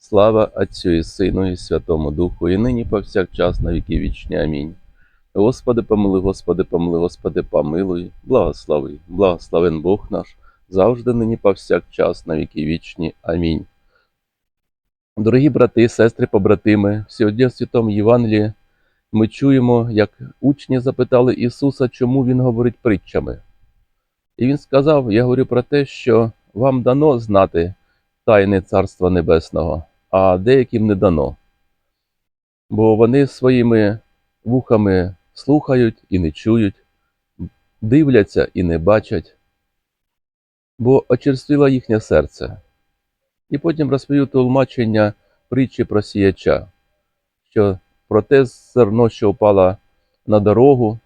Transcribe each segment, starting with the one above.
Слава Отцю і Сину, і Святому Духу, і нині повсякчас на віки вічні. Амінь. Господи, помилуй, Господи, помилуй, Господи, помилуй, благослови, благословен Бог наш, завжди нині повсякчас на віки вічні. Амінь. Дорогі брати, сестри, побратими, сьогодні в Святому Євангелії ми чуємо, як учні запитали Ісуса, чому Він говорить притчами. І Він сказав: Я говорю про те, що вам дано знати тайни Царства Небесного, а деяким не дано. Бо вони своїми вухами слухають і не чують, дивляться і не бачать, бо очерствіло їхнє серце. І потім розповів тлумачення притчі про сіяча, що про те зерно, що впало на дорогу,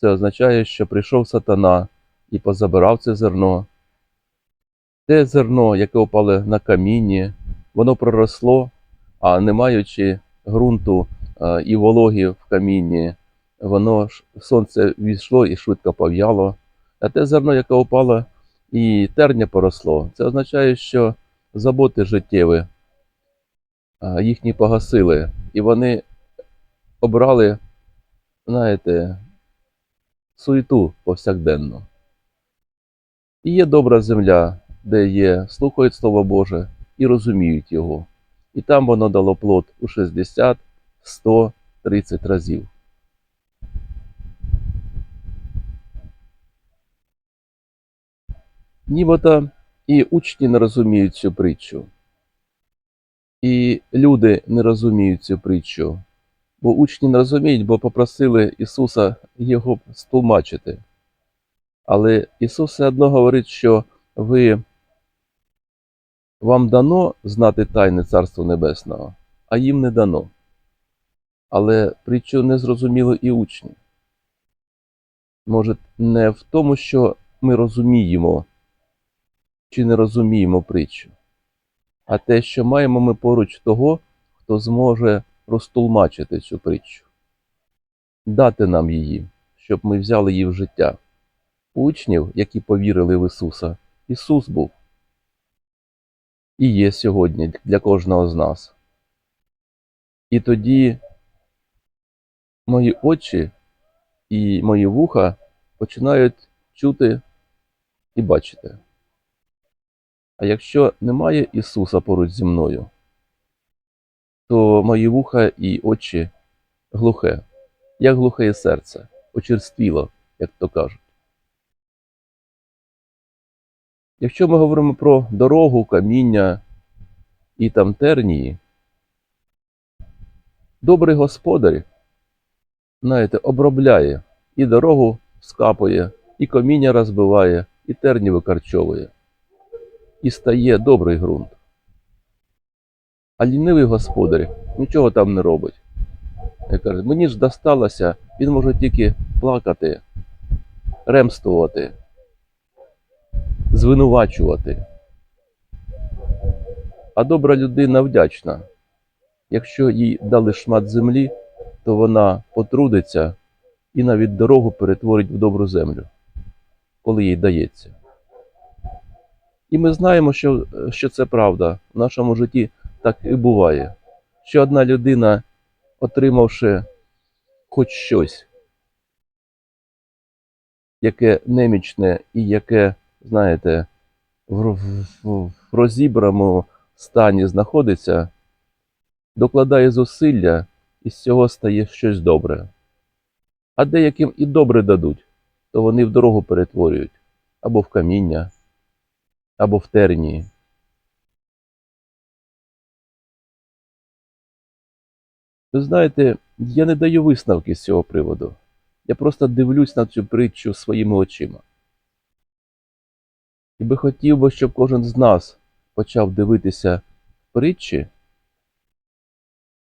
це означає, що прийшов сатана і позабирав це зерно. Те зерно, яке впало на камінні, воно проросло, а не маючи ґрунту е, і вологі в камінні, воно сонце війшло і швидко пов'яло. А те зерно, яке впало і терня поросло, це означає, що заботи життєві а, їхні погасили, і вони обрали, знаєте, суету повсякденну. І є добра земля, де є, слухають Слово Боже і розуміють його. І там воно дало плод у 60, 100, 30 разів. Нібито і учні не розуміють цю притчу, і люди не розуміють цю притчу, бо учні не розуміють, бо попросили Ісуса його стлумачити. Але Ісус все одно говорить, що ви вам дано знати тайни Царства Небесного, а їм не дано. Але притчу не зрозуміли і учні. Може, не в тому, що ми розуміємо чи не розуміємо притчу, а те, що маємо ми поруч того, хто зможе розтулмачити цю притчу, дати нам її, щоб ми взяли її в життя. Учнів, які повірили в Ісуса, Ісус був і є сьогодні для кожного з нас. І тоді мої очі і мої вуха починають чути і бачити. А якщо немає Ісуса поруч зі мною, то мої вуха і очі глухе, як глухе серце, очерствіло, як то кажуть. Якщо ми говоримо про дорогу, каміння і там тернії, добрий господар, знаєте, обробляє і дорогу скапує, і каміння розбиває, і терні викарчовує, і стає добрий ґрунт. А лінивий господар нічого там не робить. Я кажу, мені ж досталося, він може тільки плакати, ремствувати звинувачувати. А добра людина вдячна. Якщо їй дали шмат землі, то вона потрудиться і навіть дорогу перетворить в добру землю, коли їй дається. І ми знаємо, що, що це правда. В нашому житті так і буває, що одна людина, отримавши хоч щось, яке немічне і яке знаєте, в, розібраному стані знаходиться, докладає зусилля, і з цього стає щось добре. А деяким і добре дадуть, то вони в дорогу перетворюють або в каміння, або в тернії. Ви знаєте, я не даю висновки з цього приводу. Я просто дивлюсь на цю притчу своїми очима. І би хотів би, щоб кожен з нас почав дивитися притчі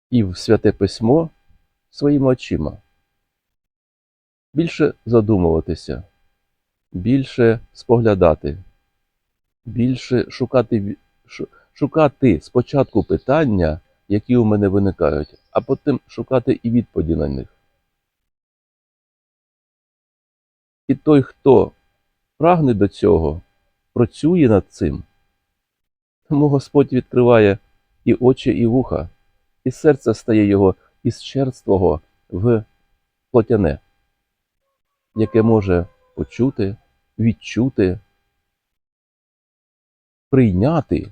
і в святе письмо своїми очима. Більше задумуватися, більше споглядати, більше шукати, шукати спочатку питання, які у мене виникають, а потім шукати і відповіді на них. І той, хто прагне до цього, працює над цим, тому Господь відкриває і очі, і вуха, і серце стає його із черствого в плотяне, яке може почути, відчути, прийняти,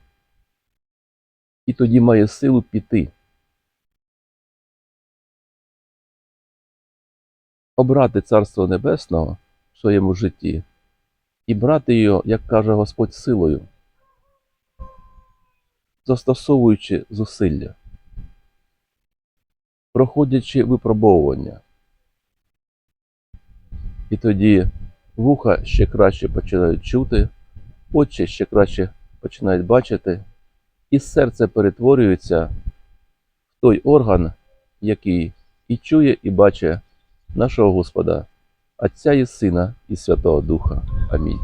і тоді має силу піти. Обрати Царство Небесного в своєму житті і брати його, як каже Господь, силою, застосовуючи зусилля, проходячи випробовування. І тоді вуха ще краще починають чути, очі ще краще починають бачити, і серце перетворюється в той орган, який і чує, і бачить нашого Господа, Отця і Сина і Святого Духа. Амінь.